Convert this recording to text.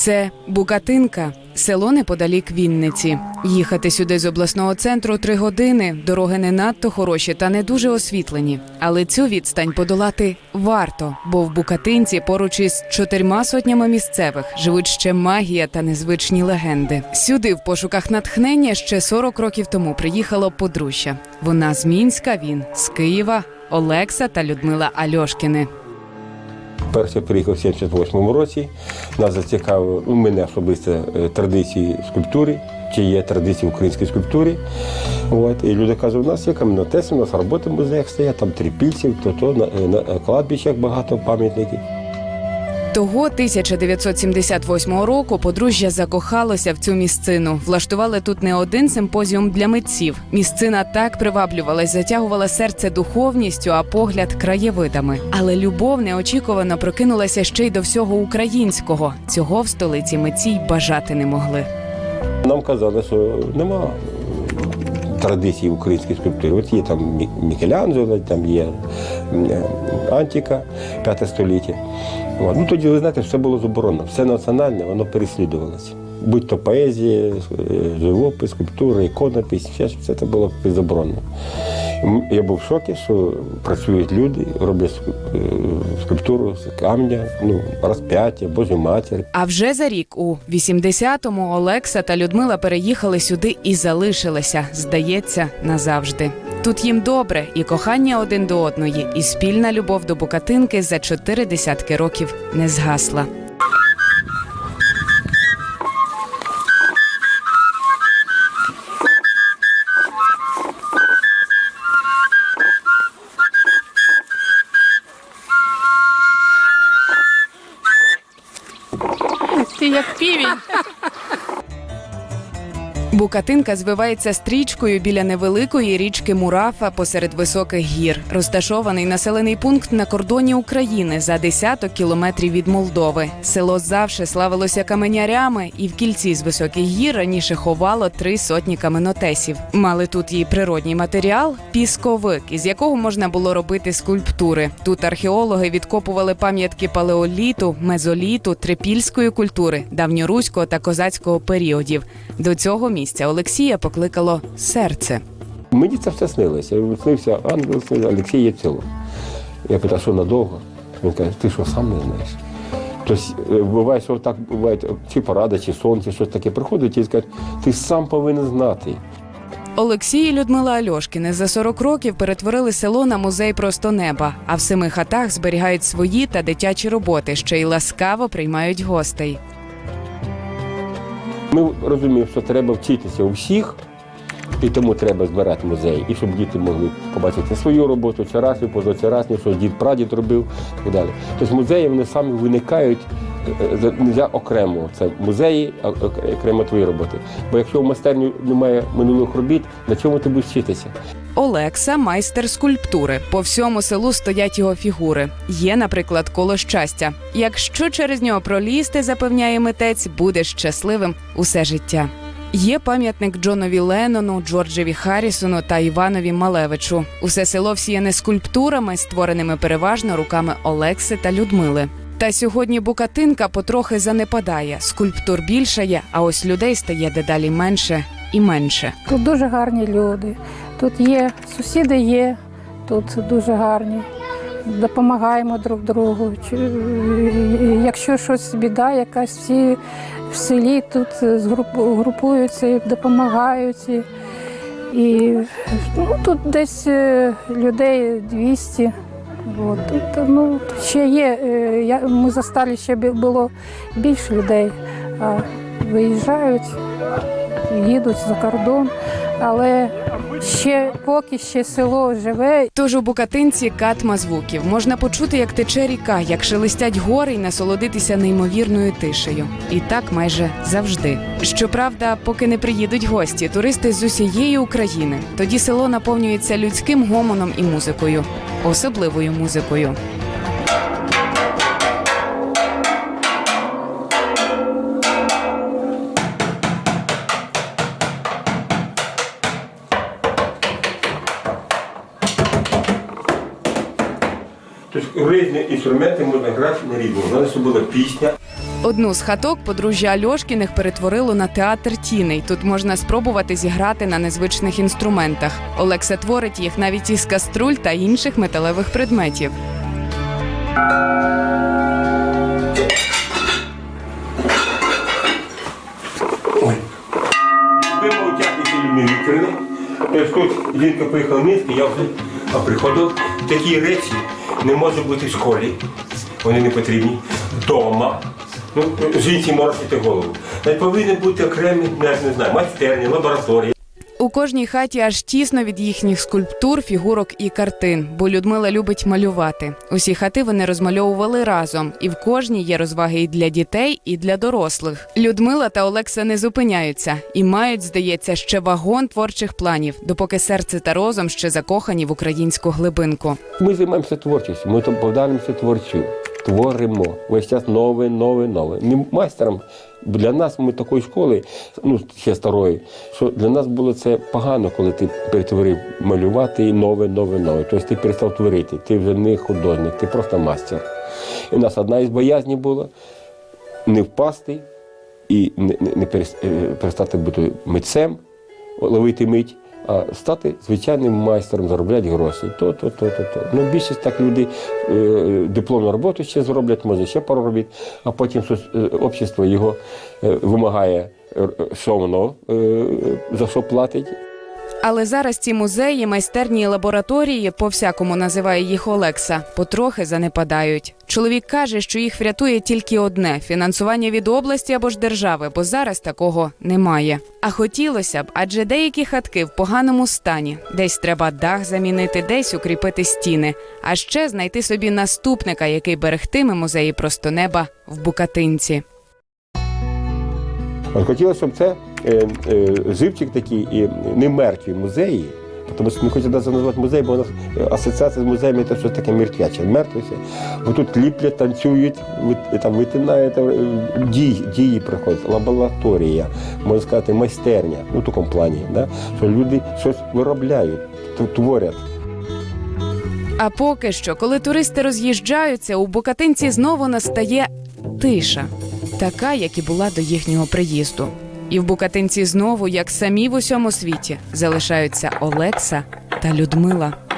Це Букатинка, село неподалік Вінниці. Їхати сюди з обласного центру три години. Дороги не надто хороші та не дуже освітлені. Але цю відстань подолати варто, бо в Букатинці поруч із чотирма сотнями місцевих живуть ще магія та незвичні легенди. Сюди в пошуках натхнення ще 40 років тому приїхало подружжя. Вона з Мінська, він з Києва, Олекса та Людмила Альошкіни. Перший приїхав в 78-му році. Нас зацікавив у мене особисто е, традиції скульптури, чи є традиції в українській скульптурі. От. І люди кажуть, у нас є камінотеси, у нас роботи в музеях стоять, там трипільців, то то на, на кладбищах багато пам'ятників. Того 1978 року подружжя закохалося в цю місцину. Влаштували тут не один симпозіум для митців. Місцина так приваблювалась, затягувала серце духовністю, а погляд краєвидами. Але любов неочікувано прокинулася ще й до всього українського. Цього в столиці митці й бажати не могли. Нам казали, що нема традиції української скульптури. От є там Мі- Мікеланджело, там є Антіка, е, п'яте століття. От. Ну тоді, ви знаєте, все було заборонено. Все національне, воно переслідувалося. Будь то поезія, е, живопис, скульптура, іконопись, все це було заборонено. Я був в шокі, що працюють люди, роблять е, скульптуру з камня, ну, розп'яття, Божу матір. А вже за рік, у 80-му, Олекса та Людмила переїхали сюди і залишилися, здається, назавжди. Тут їм добре, і кохання один до одної, і спільна любов до Букатинки за чотири десятки років не згасла. Букатинка звивається стрічкою біля невеликої річки Мурафа посеред високих гір. Розташований населений пункт на кордоні України за десяток кілометрів від Молдови. Село завше славилося каменярями, і в кільці з високих гір раніше ховало три сотні каменотесів. Мали тут і природній матеріал пісковик, із якого можна було робити скульптури. Тут археологи відкопували пам'ятки палеоліту, мезоліту, трипільської культури, давньоруського та козацького періодів. До цього місця Олексія покликало серце. Мені це все снилося. Снився ангел, снився Олексій Єцело. Я питав, що надовго? Він каже, ти що сам не знаєш? Тобто буває, що так буває, чи порада, чи сонце, щось таке приходить і скаже, ти сам повинен знати. Олексій і Людмила Альошкіни за 40 років перетворили село на музей просто неба, а в семи хатах зберігають свої та дитячі роботи, ще й ласкаво приймають гостей. Ми розуміємо, що треба вчитися у всіх, і тому треба збирати музеї. І щоб діти могли побачити свою роботу, вчорашню, позавчорашню, що дід прадід робив і так далі. Тобто музеї вони самі виникають е, можна окремо. Це музеї, а окремо твої роботи. Бо якщо в майстерні немає минулих робіт, на чому ти будеш вчитися? Олекса майстер скульптури. По всьому селу стоять його фігури. Є, наприклад, коло щастя. Якщо через нього пролізти, запевняє митець, буде щасливим усе життя. Є пам'ятник Джонові Леннону, Джорджеві Харрісону та Іванові Малевичу. Усе село всіяне скульптурами, створеними переважно руками Олекси та Людмили. Та сьогодні Букатинка потрохи занепадає. Скульптур більшає, а ось людей стає дедалі менше і менше. Тут дуже гарні люди. Тут є, сусіди є, тут дуже гарні. Допомагаємо друг другу. Якщо щось біда, якась всі в селі тут групуються і допомагають. І, ну, тут десь е, людей 200. От, тут, ну, ще є. е, ми застали, ще було більше людей. А виїжджають, їдуть за кордон, але ще поки ще село живе, Тож у Букатинці катма звуків можна почути, як тече ріка, як шелестять гори і насолодитися неймовірною тишею. І так майже завжди. Щоправда, поки не приїдуть гості, туристи з усієї України. Тоді село наповнюється людським гомоном і музикою, особливою музикою. Різні інструменти можна грати на різному. Головне, щоб була пісня. Одну з хаток подружжя Альошкіних перетворило на театр тіней. Тут можна спробувати зіграти на незвичних інструментах. Олекса творить їх навіть із каструль та інших металевих предметів. Ой. Тобто тут жінка поїхала в Мінськ, я вже приходив. Такі речі не може бути в школі. Вони не потрібні. вдома. Ну, жінці морочити голову. Навіть повинні бути окремі, не знаю, майстерні, лабораторії. У кожній хаті аж тісно від їхніх скульптур, фігурок і картин, бо Людмила любить малювати. Усі хати вони розмальовували разом, і в кожній є розваги і для дітей, і для дорослих. Людмила та Олекса не зупиняються і мають, здається, ще вагон творчих планів, допоки серце та розум ще закохані в українську глибинку. Ми займаємося творчістю, ми там повдаємося творцю. Творимо весь час нове, нове, нове. Не майстером. Для нас ми такої школи, ну ще старої, що для нас було це погано, коли ти перетворив малювати і нове, нове, нове. Тобто ти перестав творити, ти вже не художник, ти просто мастер. І у нас одна із боязнів була не впасти і не, не, не е, перестати бути митцем, ловити мить, а стати звичайним майстером, заробляти гроші. То, то, то, то, то. Ну, більшість так люди е, дипломну роботу ще зроблять, може ще пару робіт, а потім е, общество його е, вимагає, що воно е, за що платить. Але зараз ці музеї, майстерні і лабораторії, по всякому називає їх Олекса, потрохи занепадають. Чоловік каже, що їх врятує тільки одне фінансування від області або ж держави, бо зараз такого немає. А хотілося б, адже деякі хатки в поганому стані. Десь треба дах замінити, десь укріпити стіни, а ще знайти собі наступника, який берегтиме музеї просто неба в Букатинці. От хотілося, щоб це живчик такий і не мертві музеї. Тому що не навіть назвати музей, бо у нас е, асоціація з музеями це щось таке мертвяче. Мертве все. Бо тут ліплять, танцюють, там витинають, е, дії, дії приходять, лабораторія, можна сказати, майстерня, ну такому плані, да? що люди щось виробляють, творять. А поки що, коли туристи роз'їжджаються, у Букатинці знову настає тиша, така, як і була до їхнього приїзду. І в Букатинці знову, як самі в усьому світі, залишаються Олекса та Людмила.